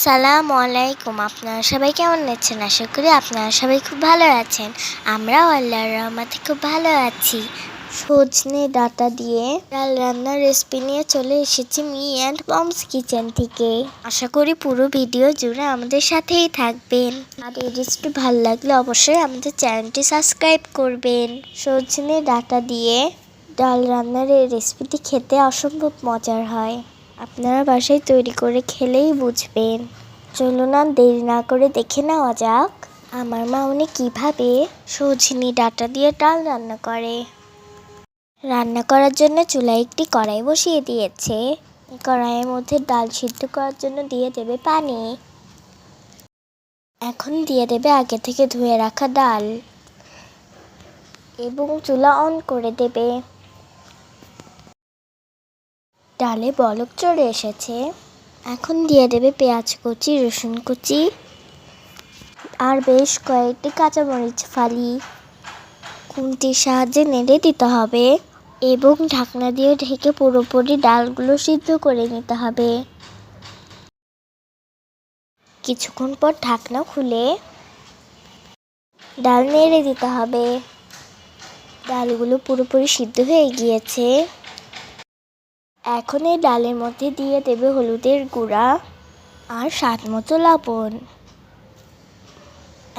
আসসালামু আলাইকুম। আপনারা সবাই কেমন আছেন? আশা করি আপনারা সবাই খুব ভালো আছেন। আমরাও আল্লাহর রহমতে খুব ভালো আছি। সজনে ডাটা দিয়ে ডাল রান্নার রেসিপি নিয়ে চলে এসেছি মি অ্যান্ড মমস কিচেন থেকে। আশা করি পুরো ভিডিও জুড়ে আমাদের সাথেই থাকবেন। আর এই রেসিপি ভালো লাগলে অবশ্যই আমাদের চ্যানেলটি সাবস্ক্রাইব করবেন। সজনে ডাটা দিয়ে ডাল রান্নার এই রেসিপিটি খেতে অসম্ভব মজার হয়। আপনারা বাসায় তৈরি করে খেলেই বুঝবেন। চলুন না দেরি না করে দেখে নেওয়া যাক, আমার মা উনি কীভাবে সজনি ডাটা দিয়ে ডাল রান্না করে। রান্না করার জন্য চুলায় একটি কড়াই বসিয়ে দিয়েছে। কড়াইয়ের মধ্যে ডাল সিদ্ধ করার জন্য দিয়ে দেবে পানি। এখন দিয়ে দেবে আগে থেকে ধুয়ে রাখা ডাল। এবং চুলা অন করে দেবে। ডালে বলক চড়ে এসেছে। এখন দিয়ে দেবে পেঁয়াজ কুচি, রসুন কুচি আর বেশ কয়েকটি কাঁচামরিচ ফালি। খুন্তির সাহায্যে নেড়ে দিতে হবে এবং ঢাকনা দিয়ে ঢেকে পুরোপুরি ডালগুলো সিদ্ধ করে নিতে হবে। কিছুক্ষণ পর ঢাকনা খুলে ডাল নেড়ে দিতে হবে। ডালগুলো পুরোপুরি সিদ্ধ হয়ে গিয়েছে। এখন এই ডালের মধ্যে দিয়ে দেবে হলুদের গুঁড়া আর স্বাদ মতো লবণ।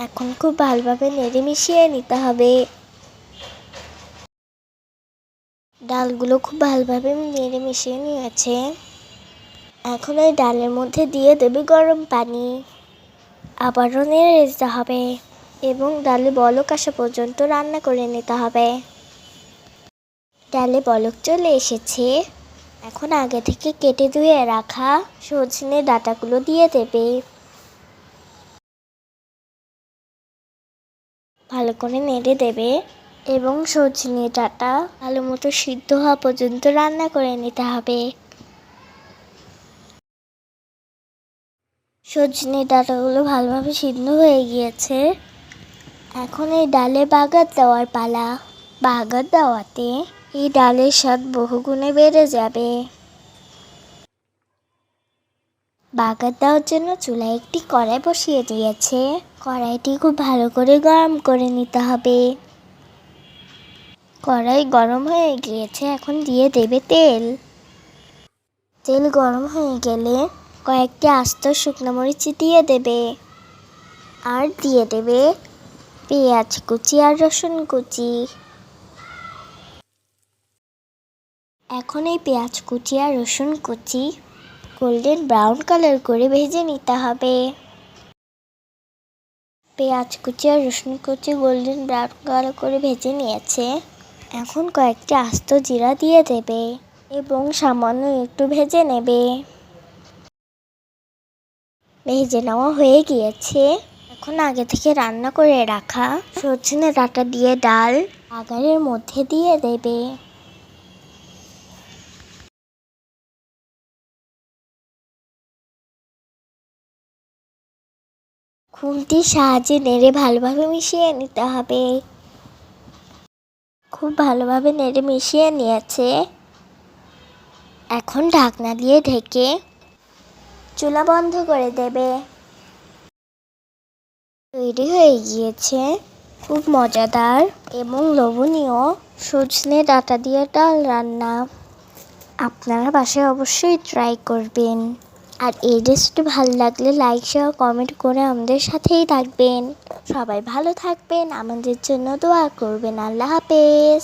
এখন খুব ভালোভাবে নেড়ে মিশিয়ে নিতে হবে। ডালগুলো খুব ভালোভাবে নেড়ে মিশিয়ে নিয়েছে। এখন এই ডালের মধ্যে দিয়ে দেবে গরম পানি। আবারও নেড়ে দিতে হবে এবং ডালে বলক আসা পর্যন্ত রান্না করে নিতে হবে। ডালে বলক চলে এসেছে। এখন আগে থেকে কেটে ধুয়ে রাখা সজনে ডাটাগুলো দিয়ে দেবে। ভালো করে নেড়ে দেবে এবং সজনে ডাটা ভালো মতো সিদ্ধ হওয়া পর্যন্ত রান্না করে নিতে হবে। সজনে ডাটাগুলো ভালোভাবে সিদ্ধ হয়ে গিয়েছে। এখন এই ডালে বাগার দেওয়ার পালা। বাগার দেওয়াতে এই ডালের স্বাদ বহুগুণে বেড়ে যাবে। বাগার দেওয়ার জন্য চুলায় একটি কড়াই বসিয়ে দিয়েছে। কড়াইটি খুব ভালো করে গরম করে নিতে হবে। কড়াই গরম হয়ে গিয়েছে, এখন দিয়ে দেবে তেল। তেল গরম হয়ে গেলে কয়েকটি আস্ত শুকনো মরিচ দিয়ে দেবে। আর দিয়ে দেবে পেঁয়াজ কুচি আর রসুন কুচি। এখন এই পেঁয়াজ কুচি আর রসুন কুচি গোল্ডেন ব্রাউন কালার করে ভেজে নিতে হবে। পেঁয়াজ কুচি আর রসুন কুচি গোল্ডেন ব্রাউন কালার করে ভেজে নিয়েছে। এখন কয়েকটি আস্ত জিরা দিয়ে দেবে এবং সামান্য একটু ভেজে নেবে। ভেজে নেওয়া হয়ে গিয়েছে। এখন আগে থেকে রান্না করে রাখা সজনে ডাটা দিয়ে ডাল আগারের মধ্যে দিয়ে দেবে। খুন্তির সাহায্যে নেড়ে ভালোভাবে মিশিয়ে নিতে হবে। খুব ভালোভাবে নেড়ে মিশিয়ে নিয়েছে। এখন ঢাকনা দিয়ে ঢেকে চুলা বন্ধ করে দেবে। তৈরি হয়ে গিয়েছে খুব মজাদার এবং লোভনীয় সজনে ডাটা দিয়ে ডাল রান্না। আপনারা বাসায় অবশ্যই ট্রাই করবেন। আর এই রেসিপিটি ভালো লাগলে লাইক শেয়ার কমেন্ট করে আমাদের সাথেই থাকবেন। সবাই ভালো থাকবেন, আমাদের জন্য দোয়া করবেন। আল্লাহ হাফেজ।